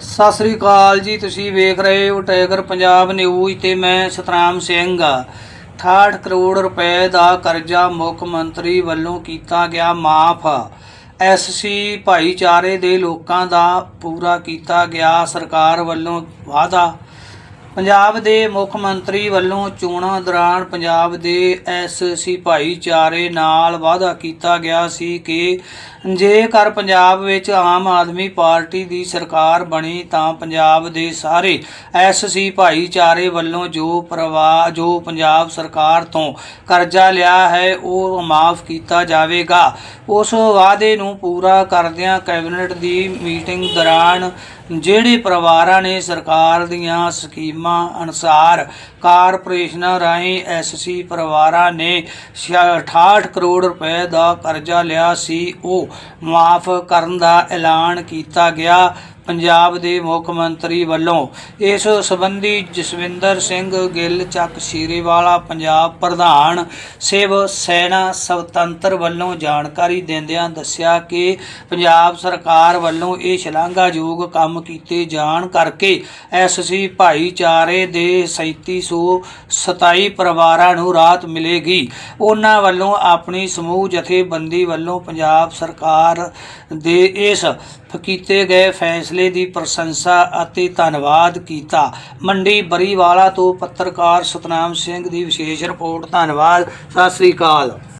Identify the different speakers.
Speaker 1: ਸਤਿ ਸ੍ਰੀ ਅਕਾਲ ਜੀ, ਤੁਸੀਂ ਵੇਖ ਰਹੇ ਹੋ ਟਾਈਗਰ ਪੰਜਾਬ ਨਿਊਜ਼ ਤੇ ਮੈਂ ਸਤਨਾਮ ਸਿੰਘ। 68 ਕਰੋੜ ਰੁਪਏ ਦਾ ਕਰਜ਼ਾ ਮੁੱਖ ਮੰਤਰੀ ਵੱਲੋਂ ਕੀਤਾ ਗਿਆ ਮਾਫ। ਐਸਸੀ ਭਾਈਚਾਰੇ ਦੇ ਲੋਕਾਂ ਦਾ ਪੂਰਾ ਕੀਤਾ ਗਿਆ ਸਰਕਾਰ ਵੱਲੋਂ ਵਾਅਦਾ। ਪੰਜਾਬ ਦੇ ਮੁੱਖ ਮੰਤਰੀ ਵੱਲੋਂ ਚੋਣਾਂ ਦੌਰਾਨ ਪੰਜਾਬ ਦੇ ਐਸਸੀ ਭਾਈਚਾਰੇ ਨਾਲ ਵਾਅਦਾ ਕੀਤਾ ਗਿਆ ਸੀ ਕਿ ਜੇਕਰ ਪੰਜਾਬ ਵਿੱਚ ਆਮ ਆਦਮੀ ਪਾਰਟੀ ਦੀ ਸਰਕਾਰ ਬਣੀ ਤਾਂ ਪੰਜਾਬ ਦੇ ਸਾਰੇ ਐਸਸੀ ਭਾਈਚਾਰੇ ਵੱਲੋਂ ਜੋ ਪ੍ਰਵਾਹ ਜੋ ਪੰਜਾਬ ਸਰਕਾਰ ਤੋਂ ਕਰਜ਼ਾ ਲਿਆ ਹੈ, ਉਹ ਮਾਫ ਕੀਤਾ ਜਾਵੇਗਾ। ਉਸ ਵਾਅਦੇ ਨੂੰ ਪੂਰਾ ਕਰਦਿਆਂ ਕੈਬਨਿਟ ਦੀ ਮੀਟਿੰਗ ਦੌਰਾਨ ਜਿਹੜੇ ਪਰਿਵਾਰਾਂ ਨੇ ਸਰਕਾਰ ਦੀਆਂ ਸਕੀਮਾਂ ਅਨੁਸਾਰ ਕਾਰਪੋਰੇਸ਼ਨਾਂ ਰਾਹੀਂ ਐਸਸੀ ਪਰਿਵਾਰਾਂ ਨੇ 68 ਕਰੋੜ ਰੁਪਏ ਦਾ ਕਰਜ਼ਾ ਲਿਆ ਸੀ, ਉਹ ਮਾਫ ਕਰਨ ਦਾ ਐਲਾਨ ਕੀਤਾ ਗਿਆ। ਪੰਜਾਬ ਦੇ ਮੁੱਖ ਮੰਤਰੀ ਵੱਲੋਂ ਇਸ ਸੰਬੰਧੀ ਜਸਵਿੰਦਰ ਸਿੰਘ ਗਿੱਲ, ਚੱਕ ਸ਼ੀਰੇਵਾਲਾ, ਪੰਜਾਬ ਪ੍ਰਧਾਨ, ਸਿਵ ਸੈਨਾ ਸਵਤੰਤਰ ਵੱਲੋਂ ਜਾਣਕਾਰੀ ਦਿੰਦਿਆਂ ਦੱਸਿਆ ਕਿ ਪੰਜਾਬ ਸਰਕਾਰ ਵੱਲੋਂ ਇਹ ਸ਼ਲਾਘਾਯੋਗ ਕੰਮ ਕੀਤੇ ਜਾਣ ਕਰਕੇ ਐਸਸੀ ਭਾਈਚਾਰੇ ਦੇ 3727 ਪਰਿਵਾਰਾਂ ਨੂੰ ਰਾਹਤ ਮਿਲੇਗੀ। ਉਹਨਾਂ ਵੱਲੋਂ ਆਪਣੀ ਸਮੂਹ ਜਥੇਬੰਦੀ ਵੱਲੋਂ ਪੰਜਾਬ ਸਰਕਾਰ ਦੇ ਇਸ ਕੀਤੇ ਗਏ ਫੈਸਲੇ ਦੀ ਪ੍ਰਸ਼ੰਸਾ ਅਤੇ ਧੰਨਵਾਦ ਕੀਤਾ। ਮੰਡੀ ਬਰੀਵਾਲਾ ਤੋਂ ਪੱਤਰਕਾਰ ਸਤਨਾਮ ਸਿੰਘ ਦੀ ਵਿਸ਼ੇਸ਼ ਰਿਪੋਰਟ। ਧੰਨਵਾਦ। ਸਤਿ ਸ੍ਰੀ ਅਕਾਲ।